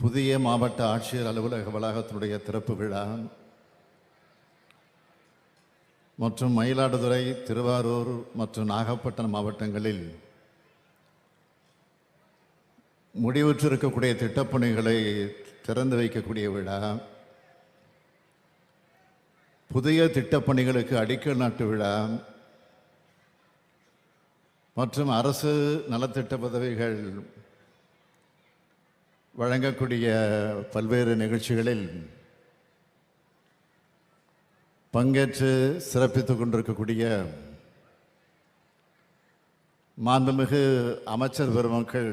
புதிய மாவட்ட ஆட்சியர் அலுவலக வளாகத்தினுடைய திறப்பு விழா மற்றும் மயிலாடுதுறை திருவாரூர் மற்றும் நாகப்பட்டினம் மாவட்டங்களில் முடிவுற்றிருக்கக்கூடிய திட்டப்பணிகளை திறந்து வைக்கக்கூடிய விழா புதிய திட்டப்பணிகளுக்கு அடிக்கல் நாட்டு விழா மற்றும் அரசு நலத்திட்ட பதவிகள் வழங்கக்கூடிய பல்வேறு நிகழ்ச்சிகளில் பங்கேற்று சிறப்பித்துக் கொண்டிருக்கக்கூடிய மாண்புமிகு அமைச்சர் பெருமக்கள்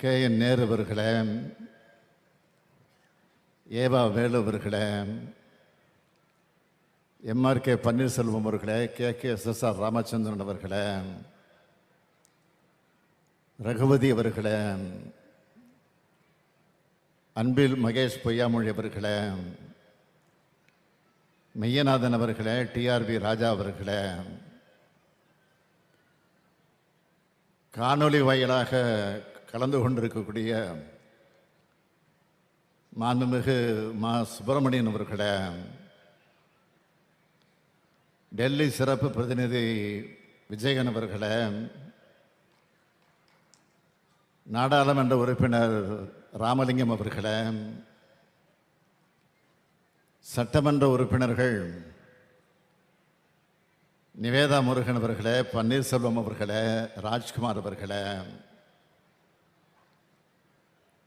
கே என் நேரு அவர்களே ஏவா வேலு அவர்களே எம்ஆர் கே பன்னீர்செல்வம் அவர்களே K K S S R Ramachandran அவர்களே ரகுபதி அவர்களை அன்பில் மகேஷ் பொய்யாமொழி அவர்களை மெய்யநாதன் அவர்களே டிஆர்பி ராஜா அவர்களை காணொளி வாயிலாக கலந்து கொண்டிருக்கக்கூடிய மாண்புமிகு மா சுப்பிரமணியன் அவர்களை டெல்லி சிறப்பு பிரதிநிதி விஜயகன் அவர்களை நாடாளுமன்ற உறுப்பினர் ராமலிங்கம் அவர்களே சட்டமன்ற உறுப்பினர்கள் நிவேதா முருகன் அவர்களே பன்னீர்செல்வம் அவர்களே ராஜ்குமார் அவர்களே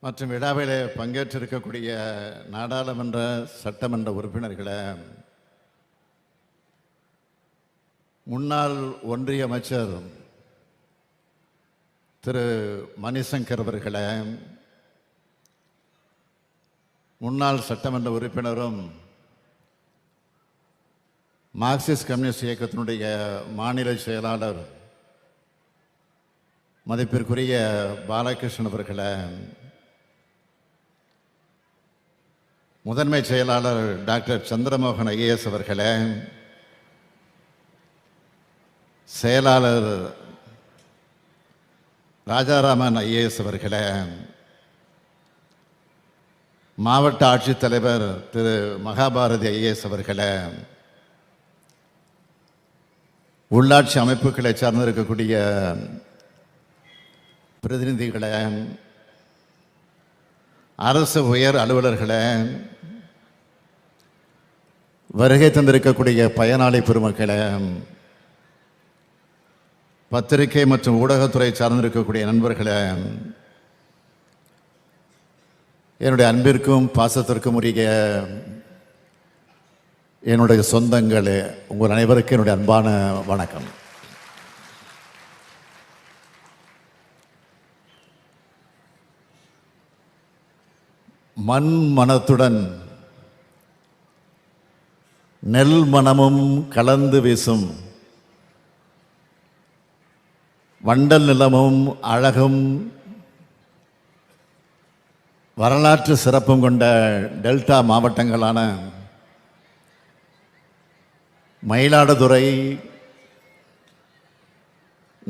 மற்றும் விழாவிலே பங்கேற்றிருக்கக்கூடிய நாடாளுமன்ற சட்டமன்ற உறுப்பினர்களே முன்னாள் ஒன்றிய அமைச்சர் திரு மணிசங்கர் அவர்களை முன்னாள் சட்டமன்ற உறுப்பினரும் மார்க்சிஸ்ட் கம்யூனிஸ்ட் இயக்கத்தினுடைய மாநில செயலாளர் மதிப்பிற்குரிய பாலகிருஷ்ணன் அவர்களை முதன்மை செயலாளர் டாக்டர் சந்திரமோகன் ஐஏஎஸ் அவர்களே செயலாளர் ராஜாராமன் ஐஏஎஸ் அவர்களே மாவட்ட ஆட்சித்தலைவர் திரு மகாபாரதி ஐஏஎஸ் அவர்களே உள்ளாட்சி அமைப்புகளை சார்ந்திருக்கக்கூடிய பிரதிநிதிகளே அரசு உயர் அலுவலர்களே வருகை தந்திருக்கக்கூடிய பயனாளி பெருமக்களை பத்திரிகை மற்றும் ஊடகத்துறை சார்ந்திருக்கக்கூடிய நண்பர்களே என்னுடைய அன்பிற்கும் பாசத்திற்கும் உரிய என்னுடைய சொந்தங்களே உங்கள் அனைவருக்கும் என்னுடைய அன்பான வணக்கம். மண் மனத்துடன் நெல் மனமும் கலந்து வீசும் வண்டல் நிலமும் அழகும். வரலாற்று சிறப்பும் கொண்ட டெல்டா மாவட்டங்களான மயிலாடுதுறை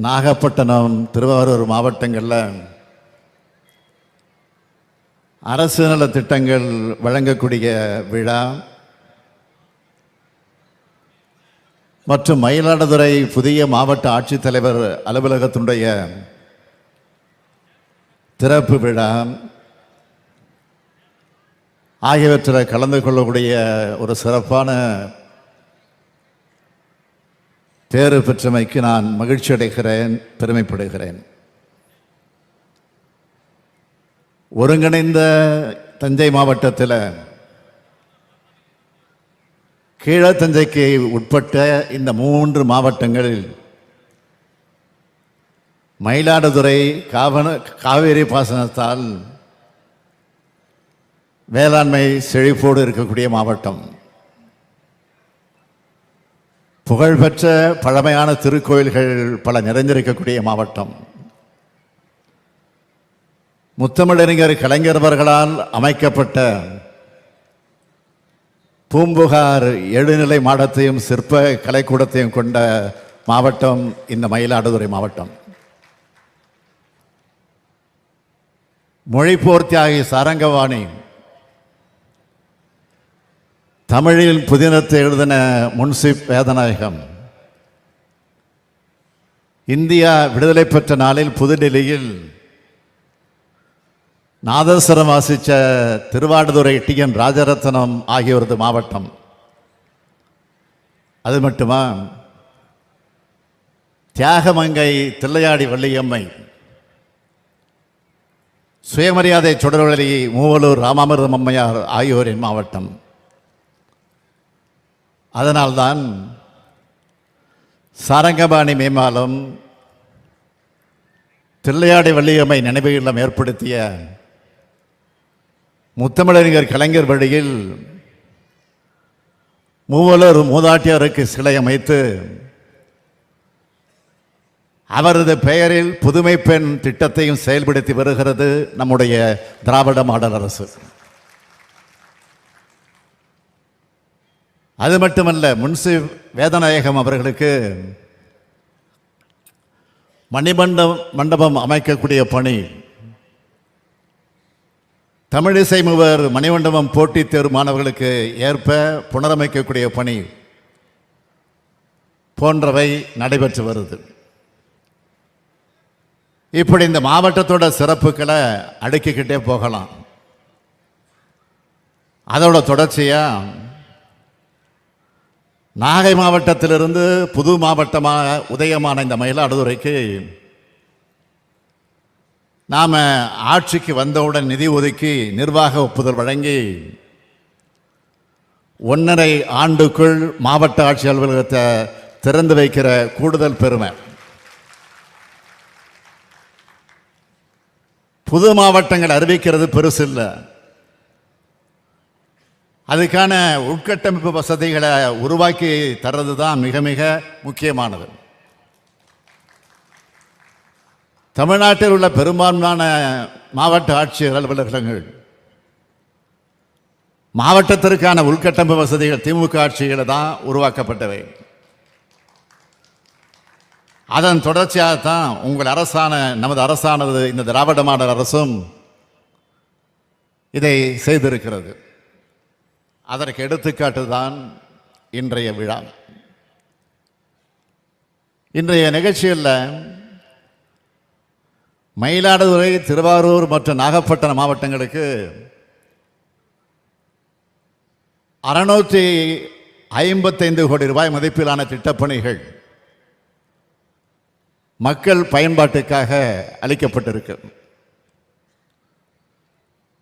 நாகப்பட்டினம் திருவாரூர் மாவட்டங்களில் அரசு நல திட்டங்கள் வழங்கக்கூடிய விழா. மற்றும் மயிலாடுதுறை புதிய மாவட்ட ஆட்சித்தலைவர் அலுவலகத்தினுடைய திறப்பு விழா ஆகியவற்றில் கலந்து கொள்ளக்கூடிய ஒரு சிறப்பான பேறு பெற்றமைக்கு நான் மகிழ்ச்சி அடைகிறேன் பெருமைப்படுகிறேன். ஒருங்கிணைந்த தஞ்சை மாவட்டத்தில் கீழத்தஞ்சைக்கு உட்பட்ட இந்த மூன்று மாவட்டங்களில் மயிலாடுதுறை காவன காவேரி பாசனத்தால் வேளாண்மை செழிப்போடு இருக்கக்கூடிய மாவட்டம். புகழ்பெற்ற பழமையான திருக்கோயில்கள் பல நிறைந்திருக்கக்கூடிய மாவட்டம். முத்தமிழறிஞர் கலைஞர்வர்களால் அமைக்கப்பட்ட பூம்புகார் எழுநிலை மாடத்தையும் சிற்ப கலைக்கூடத்தையும் கொண்ட மாவட்டம் இந்த மயிலாடுதுறை மாவட்டம். மொழிப்போர் தியாகி சாரங்கவாணி. தமிழில் புதினத்தை எழுதின முன்சிப் வேதநாயகம். இந்தியா விடுதலை பெற்ற நாளில் புதுடெல்லியில் நாதஸ்வரம் வாசித்த திருவாடுதுறை டிஎன் ராஜரத்னம் ஆகியோரது மாவட்டம். அது மட்டுமா? தியாகமங்கை தில்லையாடி வள்ளியம்மை. சுயமரியாதை சுடர்வழி மூவலூர் ராமாமிர்தம் அம்மையார் ஆகியோரின் மாவட்டம். அதனால்தான் சாரங்கபாணி மேம்பாலம் தில்லையாடி வள்ளியம்மை நினைவு இல்லம் ஏற்படுத்திய முத்தமிழறிஞர் கலைஞர் வழியில் மூவலூர் மூதாட்டியாருக்கு சிலை அமைத்து அவரது பெயரில் புதுமை பெண் திட்டத்தையும் செயல்படுத்தி வருகிறது நம்முடைய திராவிட மாடல் அரசு. அது மட்டுமல்ல முன்சி வேதநாயகம் அவர்களுக்கு மணிமண்டம் மண்டபம் அமைக்கக்கூடிய பணி தமிழிசை மூவர் மணிமண்டபம் போட்டித் தேர்வு மாணவர்களுக்கு ஏற்ப புனரமைக்கக்கூடிய பணி போன்றவை நடைபெற்று வருது. இப்படி இந்த மாவட்டத்தோட சிறப்புகளை அடுக்கிக்கிட்டே போகலாம். அதோட தொடர்ச்சியாக நாகை மாவட்டத்திலிருந்து புது மாவட்டமாக உதயமான இந்த மயிலாடுதுறைக்கு நாம் ஆட்சிக்கு வந்தவுடன் நிதி ஒதுக்கி நிர்வாக ஒப்புதல் வழங்கி ஒன்றரை ஆண்டுக்குள் மாவட்ட ஆட்சி அலுவலகத்தை திறந்து வைக்கிற கூடுதல் பெருமை. புது மாவட்டங்கள் அறிவிக்கிறது பெருசு இல்லை. அதுக்கான உட்கட்டமைப்பு வசதிகளை உருவாக்கி தர்றது தான் மிக மிக முக்கியமானது. தமிழ்நாட்டில் உள்ள பெரும்பான்மையான மாவட்ட ஆட்சியர் அலுவலகங்கள் மாவட்டத்திற்கான உள்கட்டமைப்பு வசதிகள் திமுக ஆட்சிகளை தான் உருவாக்கப்பட்டவை. அதன் தொடர்ச்சியாகத்தான் உங்கள் அரசான நமது அரசானது இந்த திராவிட மாடல் அரசும் இதை செய்திருக்கிறது. அதற்கு எடுத்துக்காட்டு தான் இன்றைய விழா. இன்றைய நிகழ்ச்சியில் மயிலாடுதுறை திருவாரூர் மற்றும் நாகப்பட்டினம் மாவட்டங்களுக்கு அறுநூற்றி ஐம்பத்தைந்து கோடி ரூபாய் மதிப்பிலான திட்டப்பணிகள் மக்கள் பயன்பாட்டுக்காக அளிக்கப்பட்டிருக்கு.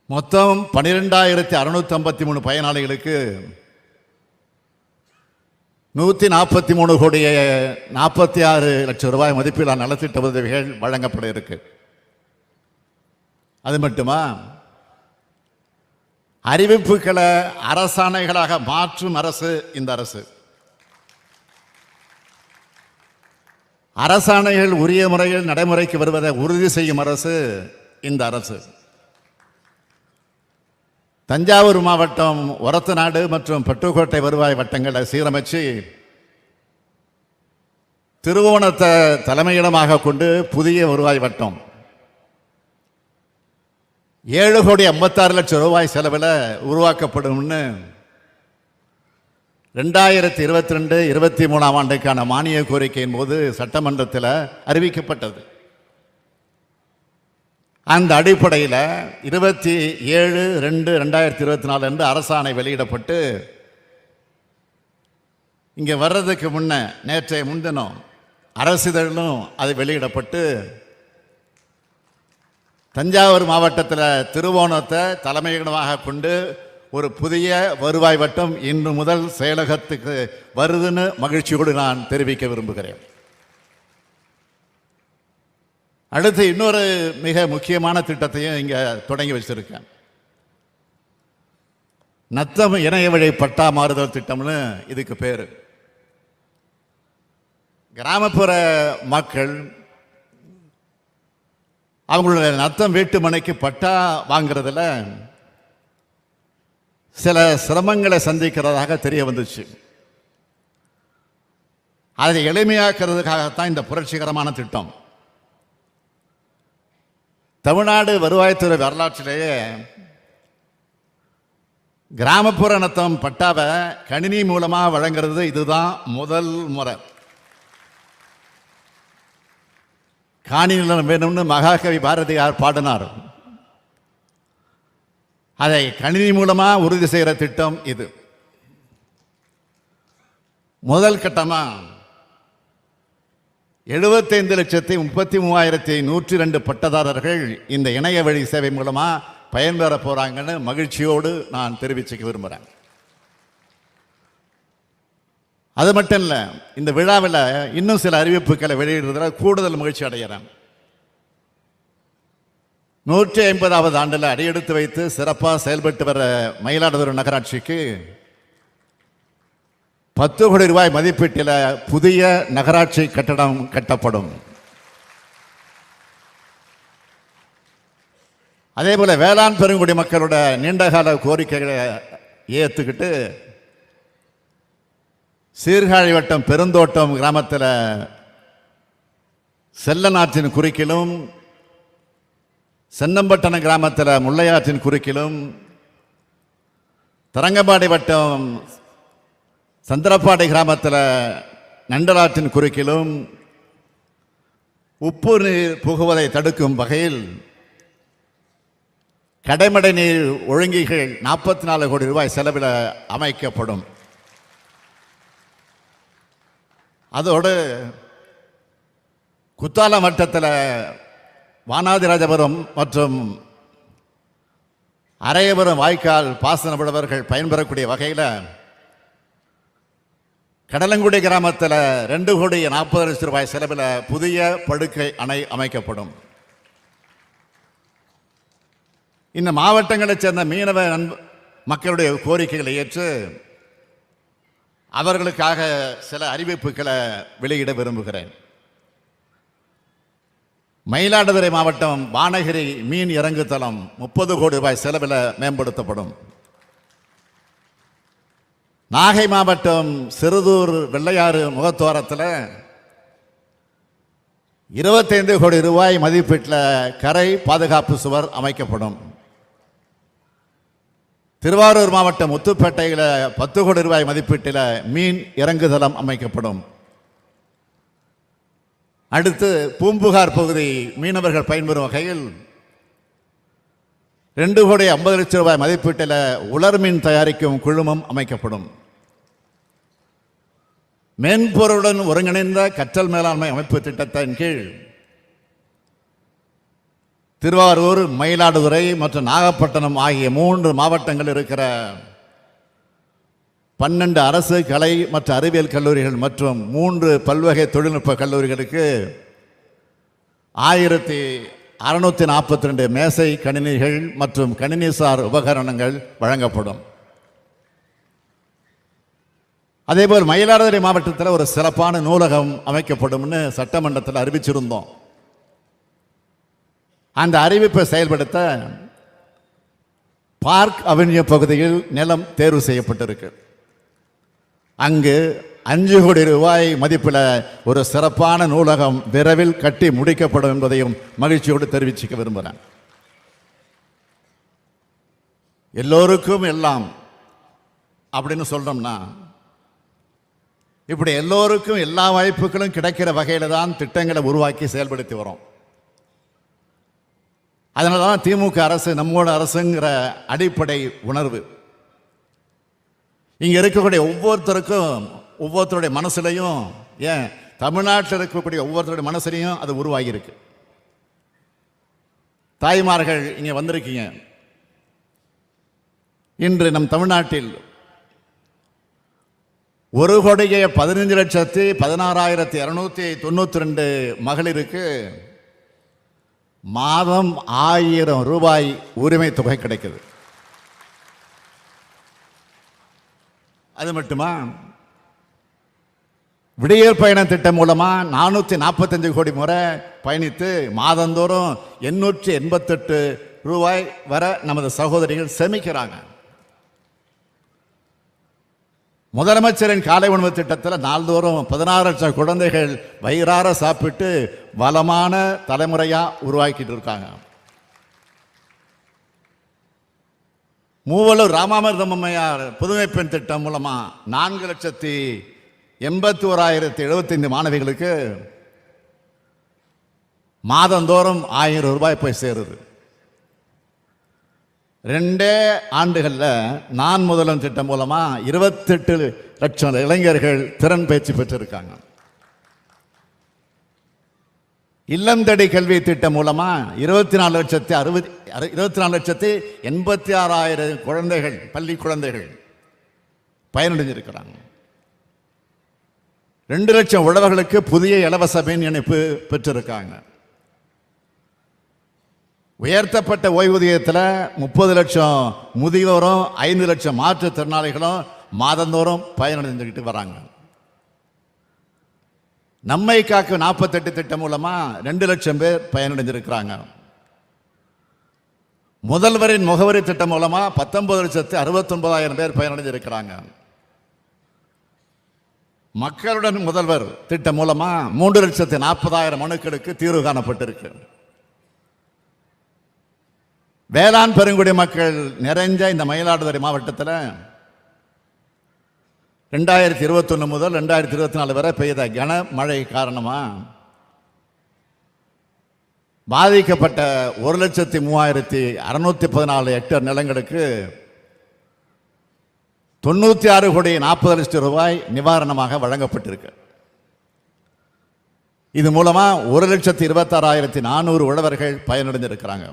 மொத்தம் பன்னிரெண்டாயிரத்தி அறுநூத்தி ஐம்பத்தி மூணு பயனாளிகளுக்கு நூற்றி நாற்பத்தி மூணு கோடியே நாற்பத்தி ஆறு லட்சம் ரூபாய் மதிப்பிலான நலத்திட்ட உதவிகள் வழங்கப்பட இருக்குது அது மட்டுமா? அறிவிப்புகளை அரசாணைகளாக மாற்றும் அரசு இந்த அரசு. அரசாணைகள் உரிய முறையில் நடைமுறைக்கு வருவதை உறுதி செய்யும் அரசு இந்த அரசு. தஞ்சாவூர் மாவட்டம் ஒரத்தநாடு மற்றும் பட்டுக்கோட்டை வருவாய் வட்டங்களை சீரமைச்சு திருவோணத்தை தலைமையிடமாக கொண்டு புதிய வருவாய் வட்டம். ஏழு கோடி ஐம்பத்தாறு லட்சம் ரூபாய் செலவில் உருவாக்கப்படும்னு ரெண்டாயிரத்தி இருபத்தி ரெண்டு இருபத்தி மூணாம் ஆண்டுக்கான மானிய கோரிக்கையின் போது சட்டமன்றத்தில் அறிவிக்கப்பட்டது. அந்த அடிப்படையில் இருபத்தி ஏழு ரெண்டு ரெண்டாயிரத்தி இருபத்தி நாலு அன்று அரசாணை வெளியிடப்பட்டு இங்கே வர்றதுக்கு முன்ன நேற்றைய முன்தினம் அரசிதழும் அது வெளியிடப்பட்டு தஞ்சாவூர் மாவட்டத்தில் திருவோணத்தை தலைமையிடமாக கொண்டு ஒரு புதிய வருவாய் வட்டம் இன்று முதல் செயலகத்துக்கு வருதுன்னு மகிழ்ச்சியோடு நான் தெரிவிக்க விரும்புகிறேன். அடுத்து இன்னொரு மிக முக்கியமான திட்டத்தையும் இங்கே தொடங்கி வச்சிருக்கேன். நத்தம் இணைய வழி பட்டா மாறுதல் திட்டம்னு இதுக்கு பேர். கிராமப்புற மக்கள் அவங்களுடைய நத்தம் வேட்டுமனைக்கு பட்டா வாங்குறதுல சில சிரமங்களை சந்திக்கிறதாக தெரிய வந்துச்சு. அதை எளிமையாக்குறதுக்காகத்தான் இந்த புரட்சிகரமான திட்டம். தமிழ்நாடு வருவாய்த்துறை வரலாற்றிலேயே கிராமப்புற நத்தம் பட்டாவை கணினி மூலமாக வழங்குறது இதுதான் முதல் முறை. காணி நிலம் வேணும்னு மகாகவி பாரதியார் பாடினார். அதை கணினி மூலமாக உறுதி செய்கிற திட்டம் இது. முதல் கட்டமா எழுபத்தைந்து லட்சத்தி முப்பத்தி மூவாயிரத்தி நூற்றி ரெண்டு பட்டதாரர்கள் இந்த இணைய வழி சேவை மூலமாக பயன்பெற போகிறாங்கன்னு மகிழ்ச்சியோடு நான் தெரிவிச்சுக்க விரும்புகிறேன் அது மட்டும் இல்லை இந்த விழாவில் இன்னும் சில அறிவிப்புகளை வெளியிடுறதுல கூடுதல் மகிழ்ச்சி அடைகிறேன் நூற்றி ஐம்பதாவது ஆண்டில் அடியெடுத்து வைத்து சிறப்பாக செயல்பட்டு வர மயிலாடுதுறை நகராட்சிக்கு பத்து கோடி ரூபாய் மதிப்பீட்டில் புதிய நகராட்சி கட்டடம் கட்டப்படும். அதே போல் வேளாண் பெருங்குடி மக்களோட நீண்டகால கோரிக்கைகளை ஏற்றுக்கிட்டு சீர்காழி வட்டம் பெருந்தோட்டம் கிராமத்தில் செல்லநாற்றின் குறுக்கிலும் சென்னம்பட்டணம் கிராமத்தில் முல்லையாற்றின் குறுக்கிலும் தரங்கம்பாடி வட்டம் சந்திரப்பாடி கிராமத்தில் நண்டலாற்றின் குறுக்கிலும் உப்பு நீர் புகுவதை தடுக்கும் வகையில் கடைமடை நீர் ஒழுங்கிகள் நாற்பத்தி நாலு கோடி ரூபாய் செலவில் அமைக்கப்படும். அதோடு குத்தால மட்டத்தில் வானாதிராஜபுரம் மற்றும் அரையபுரம் வாய்க்கால் பாசன விடுவர்கள் பயன்பெறக்கூடிய வகையில் கடலங்குடி கிராமத்தில் ரெண்டு கோடி நாற்பது லட்சம் ரூபாய் செலவில் புதிய படுக்கை அணை அமைக்கப்படும். இந்த மாவட்டங்களைச் சேர்ந்த மீனவ மக்களுடைய கோரிக்கைகளை ஏற்று அவர்களுக்காக சில அறிவிப்புகளை வெளியிட விரும்புகிறேன். மயிலாடுதுறை மாவட்டம் வானகிரி மீன் இறங்குதளம் முப்பது கோடி ரூபாய் செலவில் மேம்படுத்தப்படும். நாகை மாவட்டம் சிறுதூர் வெள்ளையாறு முகத்துவாரத்தில் இருபத்தைந்து கோடி ரூபாய் மதிப்பீட்டில் கரை பாதுகாப்பு சுவர் அமைக்கப்படும். திருவாரூர் மாவட்டம் முத்துப்பேட்டையில் பத்து கோடி ரூபாய் மதிப்பீட்டில் மீன் இறங்குதளம் அமைக்கப்படும். அடுத்து பூம்புகார் பகுதி மீனவர்கள் பயன்பெறும் வகையில் ரெண்டு கோடி ஐம்பது லட்சம் ரூபாய் மதிப்பீட்டில் உலர் மீன் தயாரிக்கும் குழுமம் அமைக்கப்படும். மென்பொருளுடன் ஒருங்கிணைந்த கற்றல் மேலாண்மை அமைப்பு திட்டத்தின் கீழ் திருவாரூர் மயிலாடுதுறை மற்றும் நாகப்பட்டினம் ஆகிய மூன்று மாவட்டங்கள் இருக்கிற பன்னெண்டு அரசு கலை மற்றும் அறிவியல் கல்லூரிகள் மற்றும் மூன்று பல்வகை தொழில்நுட்ப கல்லூரிகளுக்கு ஆயிரத்தி அறுநூத்தி நாற்பத்தி ரெண்டு மேசை கணினிகள் மற்றும் கணினிசார் உபகரணங்கள் வழங்கப்படும். அதேபோல் மயிலாடுதுறை மாவட்டத்தில் ஒரு சிறப்பான நூலகம் அமைக்கப்படும்னு சட்டமன்றத்தில் அறிவிச்சிருந்தோம். அந்த அறிவிப்பை செயல்படுத்த பார்க் அவென்யூ பகுதியில் நிலம் தேர்வு செய்யப்பட்டிருக்கு. அங்கு அஞ்சு கோடி ரூபாய் மதிப்பில் ஒரு சிறப்பான நூலகம் விரைவில் கட்டி முடிக்கப்படும் என்பதையும் மகிழ்ச்சியோடு தெரிவிச்சுக்க விரும்புகிறேன். எல்லோருக்கும் எல்லாம் அப்படின்னு சொல்கிறோம்னா இப்படி எல்லோருக்கும் எல்லா வாய்ப்புகளும் கிடைக்கிற வகையில் தான் திட்டங்களை உருவாக்கி செயல்படுத்தி வரோம். அதனால தான் திமுக அரசு நம்மோட அரசுங்கிற அடிப்படை உணர்வு. இங்கே இருக்கக்கூடிய ஒவ்வொருத்தருக்கும் ஒவ்வொருத்தருடைய மனசுலையும் ஏன் தமிழ்நாட்டில் இருக்கக்கூடிய ஒவ்வொருத்தருடைய மனசுலையும் அது உருவாகி இருக்கு தாய்மார்கள் இங்கே வந்திருக்கீங்க. இன்று நம் தமிழ்நாட்டில் ஒரு கோடியே பதினஞ்சு லட்சத்தி பதினாறாயிரத்தி இரநூத்தி தொண்ணூற்றி ரெண்டு மகளிருக்கு மாதம் ஆயிரம் ரூபாய் உரிமை தொகை கிடைக்குது. அது மட்டுமா? விடியல் பயண திட்டம் மூலமாக நானூற்றி நாற்பத்தஞ்சு கோடி முறை பயணித்து மாதந்தோறும் எண்ணூற்றி எண்பத்தெட்டு ரூபாய் வர நமது சகோதரிகள் சேமிக்கிறாங்க. முதலமைச்சரின் காலை உணவு திட்டத்தில் நாள்தோறும் பதினாறு லட்சம் குழந்தைகள் வயிறார சாப்பிட்டு வளமான தலைமுறையாக உருவாக்கிட்டு இருக்காங்க. மூவலூர் ராமாமிர்தம் புதுமை பெண் திட்டம் மூலமாக நான்கு லட்சத்தி எண்பத்தி ஓராயிரத்தி எழுபத்தைந்து மாணவிகளுக்கு மாதந்தோறும் ஆயிரம் ரூபாய் போய் சேருது. ரெண்டே ஆண்டுகளில் நான் முதல்வன் திட்டம் மூலமாக இருபத்தெட்டு லட்சம் இளைஞர்கள் திறன் பயிற்சி பெற்றிருக்காங்க. இல்லந்தடி கல்வி திட்டம் மூலமாக இருபத்தி நாலு லட்சத்தி அறுபது இருபத்தி நாலு லட்சத்தி எண்பத்தி ஆறாயிரம் குழந்தைகள் பள்ளி குழந்தைகள் பயனடைஞ்சிருக்கிறாங்க. ரெண்டு லட்சம் உழவர்களுக்கு புதிய இலவச மின் இணைப்பு பெற்றிருக்காங்க. உயர்த்தப்பட்ட ஓய்வூதியத்தில் முப்பது லட்சம் முதியோரும் ஐந்து லட்சம் மாற்றுத்திறனாளிகளும் மாதந்தோறும் பயனடைந்துக்கிட்டு வராங்க. நம்மை காக்கும் நாற்பத்தெட்டு திட்டம் மூலமாக ரெண்டு லட்சம் பேர் பயனடைஞ்சிருக்கிறாங்க. முதல்வரின் முகவரி திட்டம் மூலமாக பத்தொன்பது லட்சத்து அறுபத்தொன்பதாயிரம் பேர் பயனடைஞ்சிருக்கிறாங்க. மக்களுடன் முதல்வர் திட்டம் மூலமாக மூன்று லட்சத்து நாற்பதாயிரம் மனுக்களுக்கு தீர்வு காணப்பட்டிருக்கு. வேளாண் பெருங்குடி மக்கள் நிறைஞ்ச இந்த மயிலாடுதுறை மாவட்டத்தில் ரெண்டாயிரத்தி இருபத்தொன்று முதல் ரெண்டாயிரத்தி இருபத்தி நாலு வரை பெய்த கனமழை காரணமாக பாதிக்கப்பட்ட ஒரு லட்சத்தி மூவாயிரத்தி அறுநூத்தி பதினாலு ஹெக்டேர் நிலங்களுக்கு தொண்ணூற்றி ஆறு கோடி நாற்பது லட்சம் ரூபாய் நிவாரணமாக வழங்கப்பட்டிருக்கு. இது மூலமாக ஒரு லட்சத்தி இருபத்தாறாயிரத்தி நானூறு உழவர்கள் பயனடைந்திருக்கிறாங்க.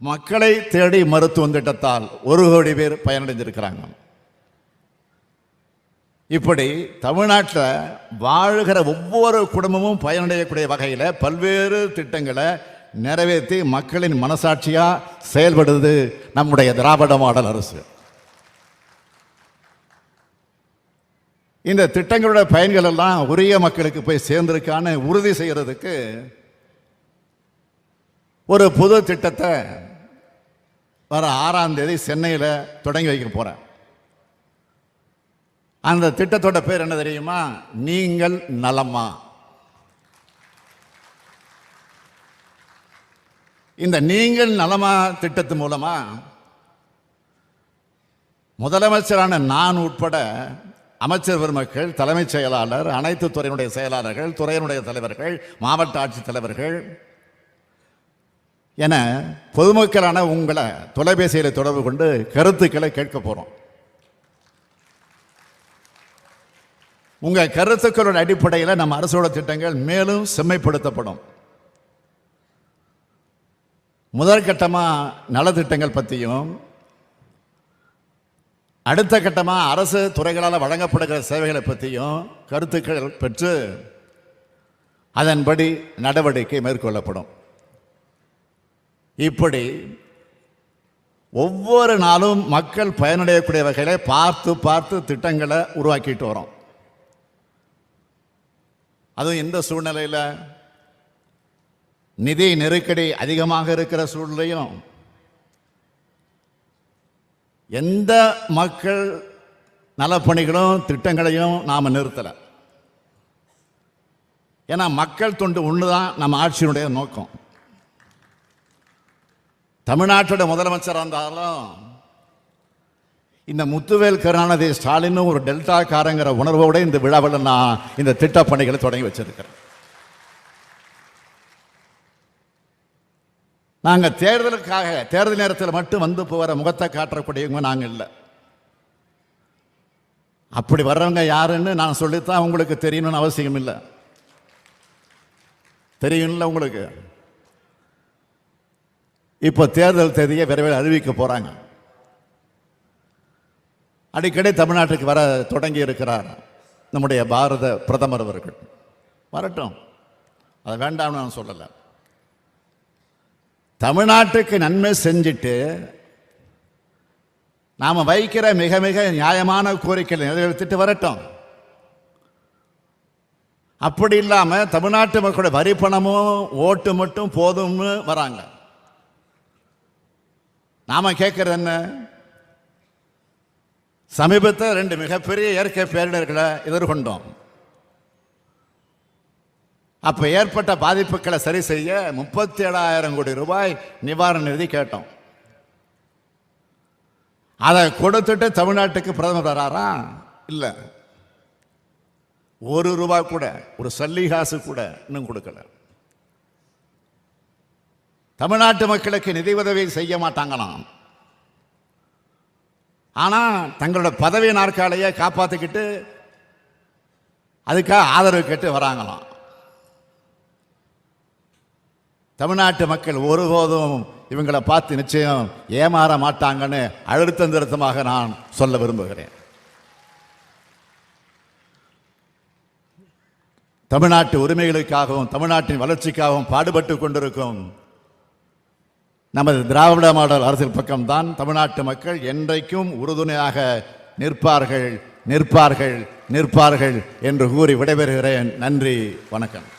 மக்களை தேடி மருத்துவம் திட்டத்தால் ஒரு கோடி பேர் பயனடைஞ்சிருக்கிறாங்க இப்படி தமிழ்நாட்டில் வாழ்கிற ஒவ்வொரு குடும்பமும் பயனடையக்கூடிய வகையில் பல்வேறு திட்டங்களை நிறைவேற்றி மக்களின் மனசாட்சியாக செயல்படுது நம்முடைய திராவிட மாடல் அரசு. இந்த திட்டங்களோட பயன்கள் எல்லாம் உரிய மக்களுக்கு போய் சேர்ந்திருக்கான்னு உறுதி செய்கிறதுக்கு ஒரு புது திட்டத்தை வர ஆறாம் தேதி சென்னையில் தொடங்கி வைக்க போகிறேன் அந்த திட்டத்தோட பேர் என்ன தெரியுமா? நீங்கள் நலமா. இந்த நீங்கள் நலமா திட்டத்து மூலமாக முதலமைச்சரான நான் உட்பட அமைச்சர் பெருமக்கள் தலைமைச் செயலாளர் அனைத்து துறையினுடைய செயலாளர்கள் துறையினுடைய தலைவர்கள் மாவட்ட ஆட்சித் தலைவர்கள் என பொதுமக்களான உங்களை தொலைபேசியில் தொடர்பு கொண்டு கருத்துக்களை கேட்க போகிறோம் உங்கள் கருத்துக்களோட அடிப்படையில் நம்ம அரசோட திட்டங்கள் மேலும் செம்மைப்படுத்தப்படும். முதற்கட்டமாக நலத்திட்டங்கள் பற்றியும் அடுத்த கட்டமாக அரசு துறைகளால் வழங்கப்படுகிற சேவைகளை பற்றியும் கருத்துக்கள் பெற்று அதன்படி நடவடிக்கை மேற்கொள்ளப்படும். இப்படி ஒவ்வொரு நாளும் மக்கள் பயனடையக்கூடிய வகையில் பார்த்து பார்த்து திட்டங்களை உருவாக்கிட்டு வரோம். அதுவும் இந்த சூழ்நிலையில் நிதி நெருக்கடி அதிகமாக இருக்கிற சூழ்நிலையும் எந்த மக்கள் நலப்பணிகளும் திட்டங்களையும் நாம் நிறுத்தலை. ஏன்னா மக்கள் தொண்டு ஒன்று தான் நம்ம ஆட்சியினுடைய நோக்கம். தமிழ்நாட்டோட முதலமைச்சராக இருந்தாலும் இந்த முத்துவேல் கருணாநிதி ஸ்டாலின் ஒரு டெல்டாக்காரங்கிற உணர்வோடு இந்த விழாவில் நான் இந்த திட்ட பணிகளை தொடங்கி வச்சிருக்கிறேன். நாங்கள் தேர்தலுக்காக தேர்தல் நேரத்தில் மட்டும் வந்து போகிற முகத்தை காட்டக்கூடியவங்க நாங்கள் இல்லை. அப்படி வர்றவங்க யாருன்னு நான் சொல்லித்தான் உங்களுக்கு தெரியணும்னு அவசியம் இல்லை தெரியும்ல உங்களுக்கு? இப்போ தேர்தல் தேதியை விரைவில் அறிவிக்க போகிறாங்க அடிக்கடி தமிழ்நாட்டுக்கு வர தொடங்கி இருக்கிறார் நம்முடைய பாரத பிரதமர் அவர்கள். வரட்டும். அது வேண்டாம்னு நான் சொல்லலை. தமிழ்நாட்டுக்கு நன்மை செஞ்சுட்டு நாம் வைக்கிற மிக மிக நியாயமான கோரிக்கைகளை நிறைவேற்றிட்டு வரட்டும். அப்படி இல்லாமல் தமிழ்நாட்டு மக்களோட வரி பணமும் ஓட்டு மட்டும் போதும்னு வராங்க. நாம கேட்கறது என்ன? சமீபத்தில் ரெண்டு மிகப்பெரிய இயற்கை பேரிடர்களை எதிர்கொண்டோம். அப்ப ஏற்பட்ட பாதிப்புகளை சரி செய்ய முப்பத்தி ஏழாயிரம் கோடி ரூபாய் நிவாரண நிதி கேட்டோம். அதை கொடுத்துட்டு தமிழ்நாட்டுக்கு பிரதமர் வராரா? இல்லை. ஒரு ரூபாய் கூட ஒரு சல்லி காசு கூட இன்னும் கொடுக்கல. தமிழ்நாட்டு மக்களுக்கு நிதி உதவி செய்ய மாட்டாங்களாம். ஆனால் தங்களோட பதவி நாற்காலியை காப்பாற்றிக்கிட்டு அதுக்காக ஆதரவு கேட்டு வராங்களாம். தமிழ்நாட்டு மக்கள் ஒருபோதும் இவங்களை பார்த்து நிச்சயம் ஏமாற மாட்டாங்கன்னு அழுத்தம் திருத்தமாக நான் சொல்ல விரும்புகிறேன். தமிழ்நாட்டு உரிமைகளுக்காகவும் தமிழ்நாட்டின் வளர்ச்சிக்காகவும் பாடுபட்டு கொண்டிருக்கும் நமது திராவிட மாடல் அரசியல் பக்கம்தான் தமிழ்நாட்டு மக்கள் என்றைக்கும் உறுதுணையாக நிற்பார்கள் நிற்பார்கள் நிற்பார்கள் என்று கூறி விடைபெறுகிறேன். நன்றி வணக்கம்.